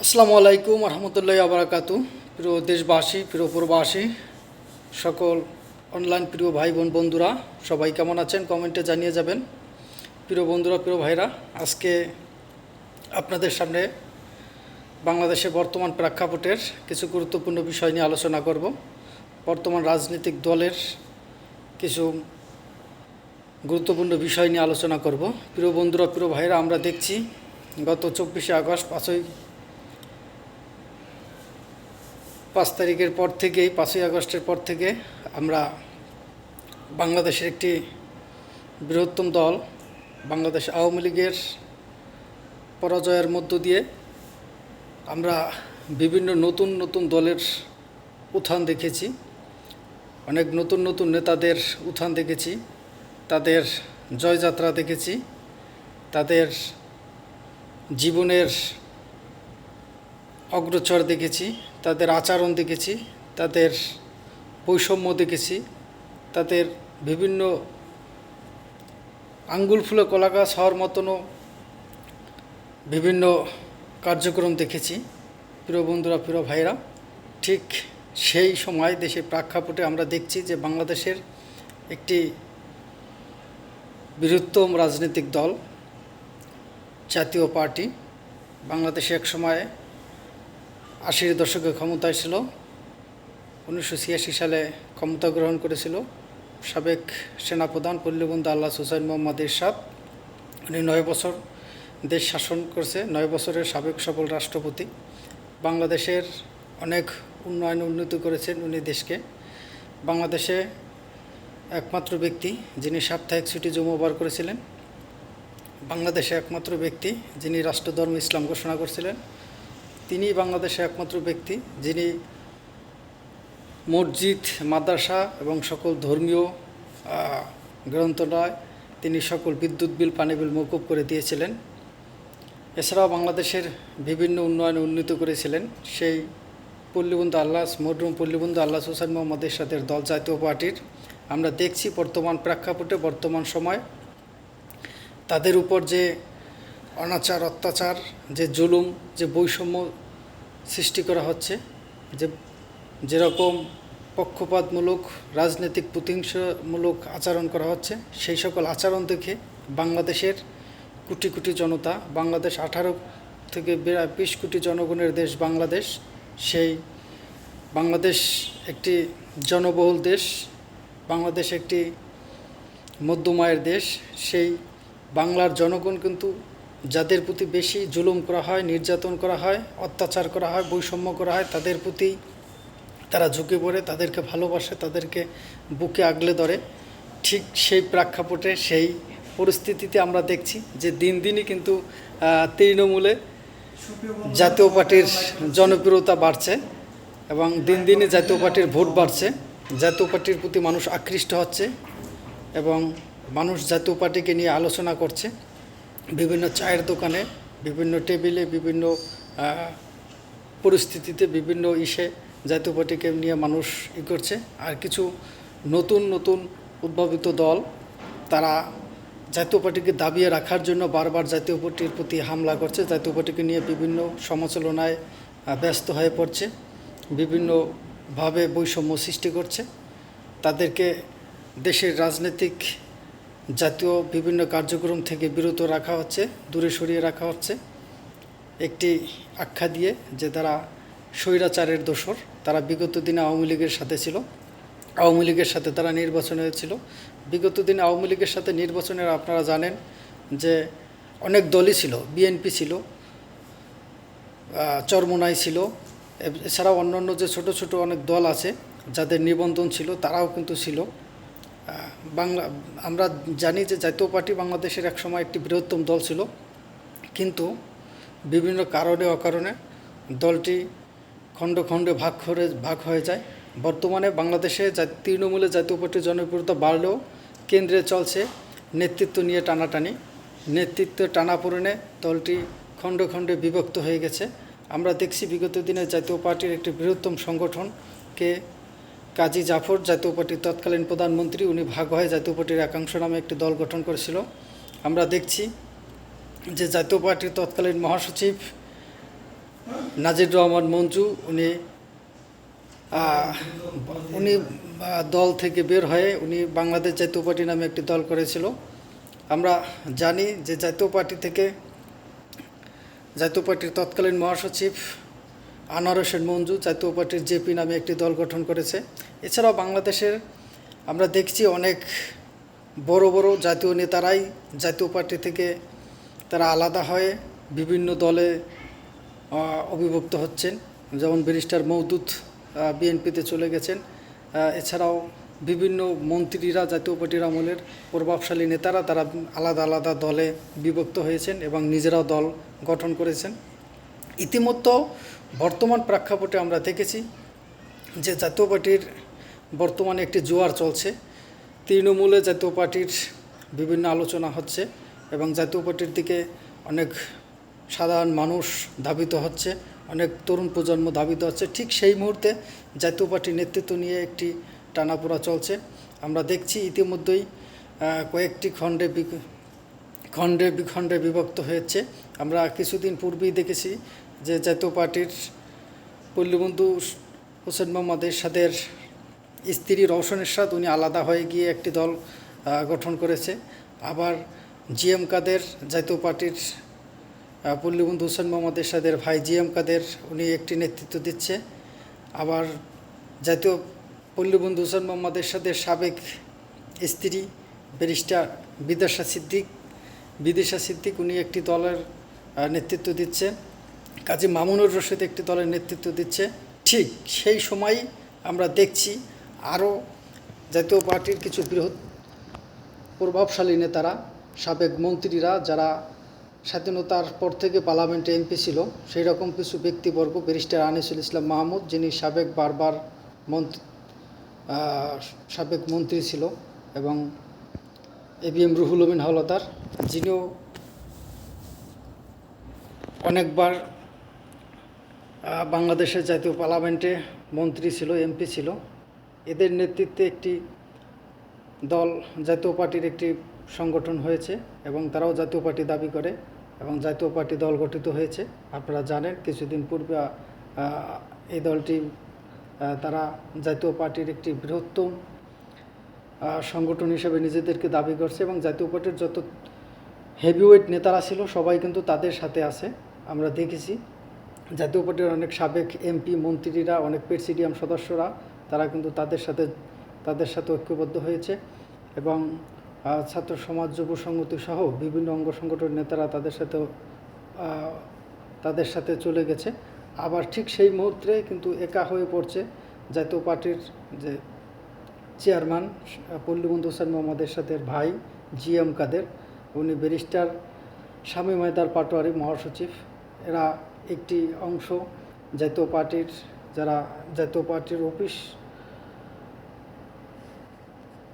আসসালামু আলাইকুম রহমতুল্লাহ আবরাকাতু প্রিয় দেশবাসী, প্রিয় প্রবাসী, সকল অনলাইন প্রিয় ভাই বোন বন্ধুরা, সবাই কেমন আছেন? কমেন্টে জানিয়ে যাবেন। প্রিয় বন্ধুরা, প্রিয় ভাইরা, আজকে আপনাদের সামনে বাংলাদেশের বর্তমান প্রেক্ষাপটের কিছু গুরুত্বপূর্ণ বিষয় নিয়ে আলোচনা করব। বর্তমান রাজনৈতিক দলের কিছু গুরুত্বপূর্ণ বিষয় নিয়ে আলোচনা করব। প্রিয় বন্ধুরা, প্রিয় ভাইরা, আমরা দেখছি গত চব্বিশে আগস্ট পাঁচই পাঁচ তারিখের পর থেকেই, পাঁচই আগস্টের পর থেকে আমরা বাংলাদেশের একটি বৃহত্তম দল, বাংলাদেশ আওয়ামী লীগের পরাজয়ের মধ্য দিয়ে আমরা বিভিন্ন নতুন নতুন দলের উত্থান দেখেছি, অনেক নতুন নতুন নেতাদের উত্থান দেখেছি, তাদের জয়যাত্রা দেখেছি, তাদের জীবনের অগ্রচর দেখেছি তাদের আচরণ দেখেছি, তাদের বৈষম্য দেখেছি, তাদের বিভিন্ন আঙ্গুল ফুলে কলা গাছ হওয়ার মতনও বিভিন্ন কার্যক্রম দেখেছি। প্রিয় বন্ধুরা, প্রিয় ভাইরা ঠিক সেই সময় দেশের প্রেক্ষাপটে আমরা দেখছি যে বাংলাদেশের একটি বৃহত্তম রাজনৈতিক দল, জাতীয় পার্টি, বাংলাদেশে এক সময় আশির দশকে ক্ষমতায় ছিল। উনিশশো ছিয়াশি সালে ক্ষমতা গ্রহণ করেছিল। সাবেক সেনাপ্রধান পল্লীবন্ধু আল্লাহ হুসাইন মোহাম্মদ এরশাদ। উনি নয় বছর দেশ শাসন করছে, নয় বছরের সাবেক সফল রাষ্ট্রপতি। বাংলাদেশের অনেক উন্নয়ন উন্নতি করেছেন উনি দেশকে। বাংলাদেশে একমাত্র ব্যক্তি যিনি সাপ্তাহিক ছুটি জমোবার করেছিলেন। বাংলাদেশে একমাত্র ব্যক্তি যিনি রাষ্ট্রধর্ম ইসলাম ঘোষণা করেছিলেন। তিনি বাংলাদেশে একমাত্র ব্যক্তি যিনি মসজিদ মাদ্রাসা এবং সকল ধর্মীয় আহ, গ্রন্থরায় তিনি সকল বিদ্যুৎ বিল পানি বিল মৌকুব করে দিয়েছিলেন। এছাড়াও বাংলাদেশের বিভিন্ন উন্নয়নে উন্নীত করেছিলেন। সেই পল্লীবন্ধু আল্লাহ মরুম পল্লীবন্ধু আল্লাহ হোসেন মোহাম্মদ এরশাদের দল জাতীয় পার্টির। আমরা দেখছি বর্তমান প্রেক্ষাপটে বর্তমান সময় তাদের উপর যে অনাচার, অত্যাচার, যে জুলুম, যে বৈষম্য সৃষ্টি করা হচ্ছে, যে যেরকম পক্ষপাতমূলক, রাজনৈতিক প্রতিহিংসামূলক আচরণ করা হচ্ছে, সেই সকল আচরণ দেখে বাংলাদেশের কোটি কোটি জনতা, বাংলাদেশ আঠারো থেকে বিশ কোটি জনগণের দেশ বাংলাদেশ, সেই বাংলাদেশ একটি জনবহুল দেশ, বাংলাদেশ একটি মধ্যমায়ের দেশ, সেই বাংলার জনগণ কিন্তু যাদের প্রতি বেশি জুলুম করা হয়, নির্যাতন করা হয়, অত্যাচার করা হয়, বৈষম্য করা হয়, তাদের প্রতি তারা ঝুঁকে পড়ে, তাদেরকে ভালোবাসে, তাদেরকে বুকে আগলে ধরে। ঠিক সেই প্রেক্ষাপটে, সেই পরিস্থিতিতে আমরা দেখছি যে দিন দিনই কিন্তু তৃণমূলে জাতীয় পার্টির জনপ্রিয়তা বাড়ছে এবং দিন দিনে জাতীয় পার্টির ভোট বাড়ছে। জাতীয় পার্টির প্রতি মানুষ আকৃষ্ট হচ্ছে এবং মানুষ জাতীয় পার্টিকে নিয়ে আলোচনা করছে। বিভিন্ন চায়ের দোকানে, বিভিন্ন টেবিলে, বিভিন্ন পরিস্থিতিতে, বিভিন্ন ইসে জাতীয় পার্টিকে নিয়ে মানুষ ই করছে। আর কিছু নতুন নতুন উদ্ভাবিত দল, তারা জাতীয় পার্টিকে দাবিয়ে রাখার জন্য বারবার জাতীয় পার্টির প্রতি হামলা করছে। জাতীয় পার্টিকে নিয়ে বিভিন্ন সমালোচনায় ব্যস্ত হয়ে পড়ছে। বিভিন্নভাবে বৈষম্য সৃষ্টি করছে। তাদেরকে দেশের রাজনৈতিক জাতীয় বিভিন্ন কার্যক্রম থেকে বিরত রাখা হচ্ছে, দূরে সরিয়ে রাখা হচ্ছে। একটি আখ্যা দিয়ে যে তারা স্বৈরাচারের দোসর তারা বিগত দিনে আওয়ামী লীগের সাথে ছিল, আওয়ামী লীগের সাথে তারা নির্বাচনে ছিল বিগত দিনে আওয়ামী লীগের সাথে নির্বাচনের আপনারা জানেন যে অনেক দলই ছিল, বিএনপি ছিল চরমোনাই ছিল এছাড়াও অন্যান্য যে ছোট ছোট অনেক দল আছে যাদের নিবন্ধন ছিল, তারাও কিন্তু ছিল। বাংলা, আমরা জানি যে জাতীয় পার্টি বাংলাদেশের একসময় একটি বৃহত্তম দল ছিল। কিন্তু বিভিন্ন কারণে অকারণে দলটি খণ্ড খণ্ডে ভাগ করে, ভাগ হয়ে যায়। বর্তমানে বাংলাদেশে তৃণমূলে জাতীয় পার্টির জনপ্রিয়তা বাড়লেও কেন্দ্রে চলছে নেতৃত্ব নিয়ে টানাটানি। নেতৃত্ব টানাপোড়েনে দলটি খণ্ড খণ্ডে বিভক্ত হয়ে গেছে। আমরা দেখছি বিগত দিনে জাতীয় পার্টির একটি বৃহত্তম সংগঠনকে কাজী জাফর জাতীয় পার্টির তৎকালীন প্রধানমন্ত্রী, উনি ভাগ হয়ে জাতীয় পার্টির একাংশ নামে একটি দল গঠন করেছিল। আমরা দেখছি যে জাতীয় পার্টির তৎকালীন মহাসচিব নাজির রহমান মঞ্জু, উনি উনি দল থেকে বের হয়ে উনি বাংলাদেশ জাতীয় পার্টি নামে একটি দল করেছিল। আমরা জানি যে জাতীয় পার্টি থেকে জাতীয় পার্টির তৎকালীন মহাসচিব আনোয়ার হোসেন মঞ্জু জাতীয় পার্টির জেপি নামে একটি দল গঠন করেছে। এছাড়াও বাংলাদেশের আমরা দেখছি অনেক বড় বড় জাতীয় নেতারাই জাতীয় পার্টি থেকে তারা আলাদা হয়ে বিভিন্ন দলে আহ, অবিভক্ত হচ্ছেন। যেমন ব্যারিস্টার মৌদুদ বিএনপিতে চলে গেছেন। এছাড়াও বিভিন্ন মন্ত্রীরা জাতীয় পার্টির আমলের প্রভাবশালী নেতারা তারা আলাদা আলাদা দলে বিভক্ত হয়েছেন এবং নিজেরাও দল গঠন করেছেন। ইতিমধ্যে বর্তমান প্রেক্ষাপটে আমরা দেখেছি যে জাতীয় পার্টির বর্তমানে একটি জোয়ার চলছে। তৃণমূলে জাতীয় পার্টির বিভিন্ন আলোচনা হচ্ছে এবং জাতীয় পার্টির দিকে অনেক সাধারণ মানুষ ধাবিত হচ্ছে, অনেক তরুণ প্রজন্ম ধাবিত হচ্ছে। ঠিক সেই মুহূর্তে জাতীয় পার্টির নেতৃত্ব নিয়ে একটি টানাপোড়া চলছে। আমরা দেখছি ইতিমধ্যেই কয়েকটি খণ্ডে খণ্ডে বিখণ্ডে বিভক্ত হয়েছে। আমরা কিছুদিন পূর্বেই দেখেছি যে জাতীয় পার্টির পল্লীবন্ধু হোসেন মোহাম্মদ এরশাদের স্ত্রী রওশন এরশাদ, উনি আলাদা হয়ে গিয়ে একটি দল গঠন করেছে। আবার জিএম কাদের জাতীয় পার্টির পল্লীবন্ধু হোসেন মোহাম্মদ এরশাদের ভাই জিএম কাদের, উনি একটি নেতৃত্ব দিচ্ছে। আবার জাতীয় পল্লীবন্ধু হোসেন মোহাম্মদ এরশাদের সাবেক স্ত্রী ব্যারিস্টার বিদেশা সিদ্দিক বিদিশা সিদ্দিক উনি একটি দলের নেতৃত্ব দিচ্ছে। কাজী মামুনুর রশিদ একটি দলের নেতৃত্ব দিচ্ছে। ঠিক সেই সময় আমরা দেখছি আরও জাতীয় পার্টির কিছু বৃহৎ প্রভাবশালী নেতারা, সাবেক মন্ত্রীরা যারা স্বাধীনতার পর থেকে পার্লামেন্টে এমপি ছিল, সেই রকম কিছু ব্যক্তিবর্গ ব্যারিস্টার আনিসুল ইসলাম মাহমুদ, যিনি সাবেক বারবার মন্ত্রী সাবেক মন্ত্রী ছিল এবং A B M Ruhul Amin Howlader, যিনিও অনেকবার বাংলাদেশের জাতীয় পার্লামেন্টে মন্ত্রী ছিল, এমপি ছিল। এদের নেতৃত্বে একটি দল, জাতীয় পার্টির একটি সংগঠন হয়েছে এবং তারাও জাতীয় পার্টি দাবি করে এবং জাতীয় পার্টি দল গঠিত হয়েছে। আপনারা জানেন, কিছুদিন পূর্বে এই দলটি তারা জাতীয় পার্টির একটি বৃহত্তম সংগঠন হিসেবে নিজেদেরকে দাবি করছে এবং জাতীয় পার্টির যত হেভিওয়েট নেতারা ছিল, সবাই কিন্তু তাদের সাথে আছে। আমরা দেখেছি। জাতীয় পার্টির অনেক সাবেক এমপি, মন্ত্রীরা, অনেক প্রেসিডিয়াম সদস্যরা, তারা কিন্তু তাদের সাথে তাদের সাথে ঐক্যবদ্ধ হয়েছে এবং ছাত্র সমাজ, যুব সংগতি সহ বিভিন্ন অঙ্গ সংগঠনের নেতারা তাদের সাথে তাদের সাথে চলে গেছে। আবার ঠিক সেই মুহূর্তে কিন্তু একা হয়ে পড়ছে জাতীয় পার্টির যে চেয়ারম্যান, পল্লীবন্ধু হোসেন মোহাম্মদের সাথে ভাই জি এম কাদের। উনি ব্যারিস্টার স্বামী ময়দার পাটোয়ারি, মহাসচিব। এরা একটি অংশ জাতীয় পার্টির যারা জাতীয় পার্টির অফিস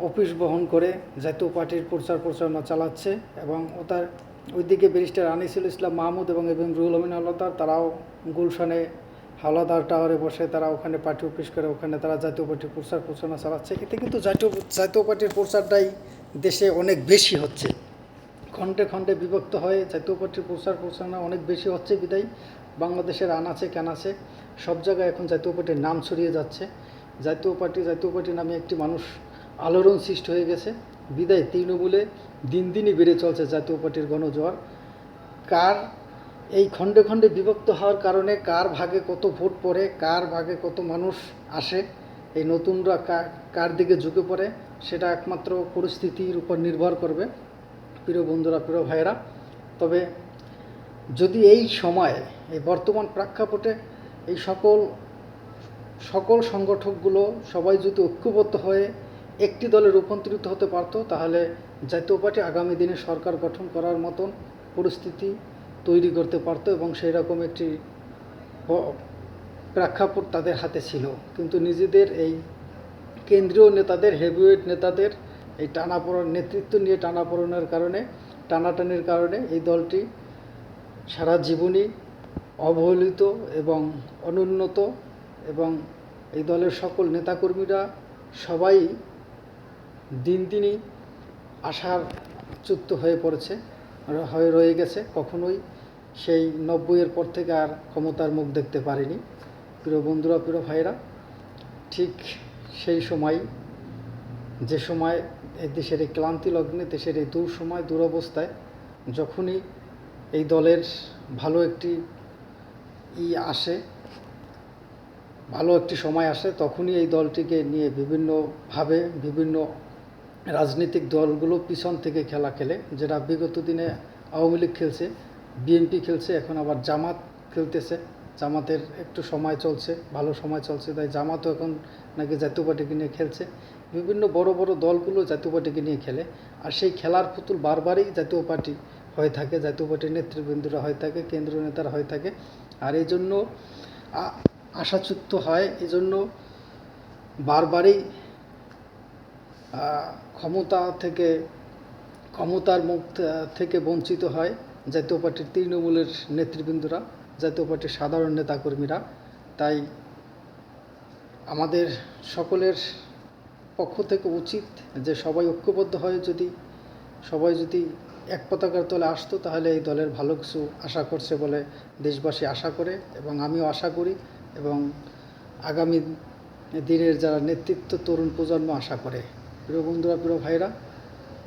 অফিস বহন করে জাতীয় পার্টির প্রচার প্রচারণা চালাচ্ছে এবং ও তার ওইদিকে ব্যারিস্টার আনিসুল ইসলাম মাহমুদ এবং এবং রুহুল আমিন হাওলাদার তারাও গুলশানে হাওলাদার টাওয়ারে বসে তারা ওখানে পার্টি অফিস করে, ওখানে তারা জাতীয় পার্টির প্রচার প্রচারণা চালাচ্ছে। এতে কিন্তু জাতীয় জাতীয় পার্টির প্রচারটাই দেশে অনেক বেশি হচ্ছে। খণ্ডে খণ্ডে বিভক্ত হয়ে, জাতীয় পার্টির প্রচার প্রচারণা অনেক বেশি হচ্ছে বিদায়। বাংলাদেশের আনাচে কানাচে সব জায়গায় এখন জাতীয় পার্টির নাম ছড়িয়ে যাচ্ছে। জাতীয় পার্টি জাতীয় পার্টি নামে একটি মানুষ আলোড়ন সৃষ্টি হয়ে গেছে। বিদায় তৃণমূলে দিন দিনই বেড়ে চলছে জাতীয় পার্টির গণজোয়ার। কার এই খণ্ডে খণ্ডে বিভক্ত হওয়ার কারণে কার ভাগে কত ভোট পড়ে, কার ভাগে কত মানুষ আসে, এই নতুনরা কার দিকে ঝুঁকে পড়ে, সেটা একমাত্র পরিস্থিতির উপর নির্ভর করবে। প্রিয় বন্ধুরা, প্রিয় ভাইয়েরা, তবে যদি এই সময়ে, এই বর্তমান প্রেক্ষাপটে এই সকল সকল সংগঠকগুলো সবাই যদি ঐক্যবদ্ধ হয়ে একটি দলে রূপান্তরিত হতে পারতো, তাহলে জাতীয় পার্টি আগামী দিনে সরকার গঠন করার মতন পরিস্থিতি তৈরি করতে পারতো এবং সেই রকম একটি প্রেক্ষাপট তাদের হাতে ছিল। কিন্তু নিজেদের এই কেন্দ্রীয় নেতাদের হেভিওয়েট নেতাদের এই টানাপোড়ন, নেতৃত্ব নিয়ে টানাপোড়নের কারণে, টানাটানির কারণে এই দলটি সারা জীবনই অবহেলিত এবং অনুন্নত এবং এই দলের সকল নেতাকর্মীরা সবাই দিন দিনই আশার চুক্ত হয়ে পড়েছে, হয়ে রয়ে গেছে। কখনোই সেই নব্বইয়ের পর থেকে আর ক্ষমতার মুখ দেখতে পারিনি। প্রিয় বন্ধুরা, প্রিয় ভাইরা ঠিক সেই সময়, যে সময় দেশের এই ক্লান্তি লগ্নে, দেশের এই দূর সময় দুরবস্থায় যখনই এই দলের ভালো একটি ই আসে, ভালো একটি সময় আসে, তখনই এই দলটিকে নিয়ে বিভিন্নভাবে বিভিন্ন রাজনৈতিক দলগুলো পিছন থেকে খেলা খেলে, যেটা বিগত দিনে আওয়ামী লীগ খেলছে, বিএনপি খেলছে, এখন আবার জামাত খেলতেছে। জামাতের একটু সময় চলছে, ভালো সময় চলছে, তাই জামাতও এখন নাকি জাতীয় পার্টিকে নিয়ে খেলছে। বিভিন্ন বড় বড় দলগুলো জাতীয় পার্টিকে নিয়ে খেলে। আর সেই খেলার পুতুল বারবারই জাতীয় পার্টি হয়ে থাকে, জাতীয় পার্টির নেতৃবৃন্দরা হয়ে থাকে, কেন্দ্রীয় নেতারা হয়ে থাকে। আর এই জন্য আশাচ্যুত হয় এই জন্য বারবারই ক্ষমতা থেকে, ক্ষমতার মুখ থেকে বঞ্চিত হয় জাতীয় পার্টির তৃণমূলের নেতৃবৃন্দরা, জাতীয় পার্টির সাধারণ নেতাকর্মীরা। তাই আমাদের সকলের পক্ষ থেকে উচিত যে সবাই ঐক্যবদ্ধ হয়ে যদি, সবাই যদি এক পতাকার তলে আসতো, তাহলে এই দলের ভালো কিছু আশা করছে বলে দেশবাসী আশা করে এবং আমিও আশা করি এবং আগামী দিনের যারা নেতৃত্ব, তরুণ প্রজন্ম আশা করে। প্রিয় বন্ধুরা, প্রিয় ভাইরা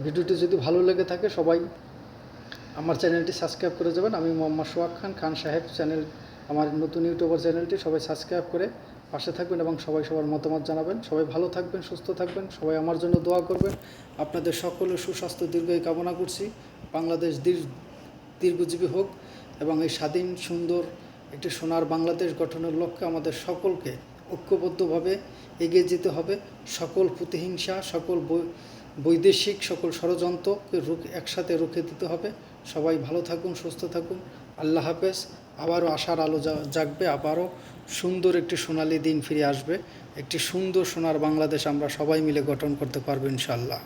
ভিডিওটি যদি ভালো লেগে থাকে, সবাই আমার চ্যানেলটি সাবস্ক্রাইব করে যাবেন। আমি মোহাম্মদ সোহাগ খান খান সাহেব চ্যানেল, আমার নতুন ইউটিউবার চ্যানেলটি সবাই সাবস্ক্রাইব করে পাশে থাকবেন এবং সবাই সবার মতামত জানাবেন। সবাই ভালো থাকবেন, সুস্থ থাকবেন, সবাই আমার জন্য দোয়া করবেন। আপনাদের সকলের সুস্বাস্থ্য দীর্ঘই কামনা করছি। বাংলাদেশ দীর- দীর্ঘজীবী হোক এবং এই স্বাধীন, সুন্দর একটি সোনার বাংলাদেশ গঠনের লক্ষ্যে আমাদের সকলকে ঐক্যবদ্ধভাবে এগিয়ে যেতে হবে। সকল প্রতিহিংসা, সকল বৈদেশিক, সকল ষড়যন্ত্রকে রুখ- একসাথে রুখে দিতে হবে। সবাই ভালো থাকুন, সুস্থ থাকুন। আল্লাহ হাফেজ। আবারও আশার আলো জাগবে, আবারও সুন্দর একটি সোনালি দিন ফিরে আসবে। একটি সুন্দর সোনার বাংলাদেশ আমরা সবাই মিলে গঠন করতে পারব ইনশাল্লাহ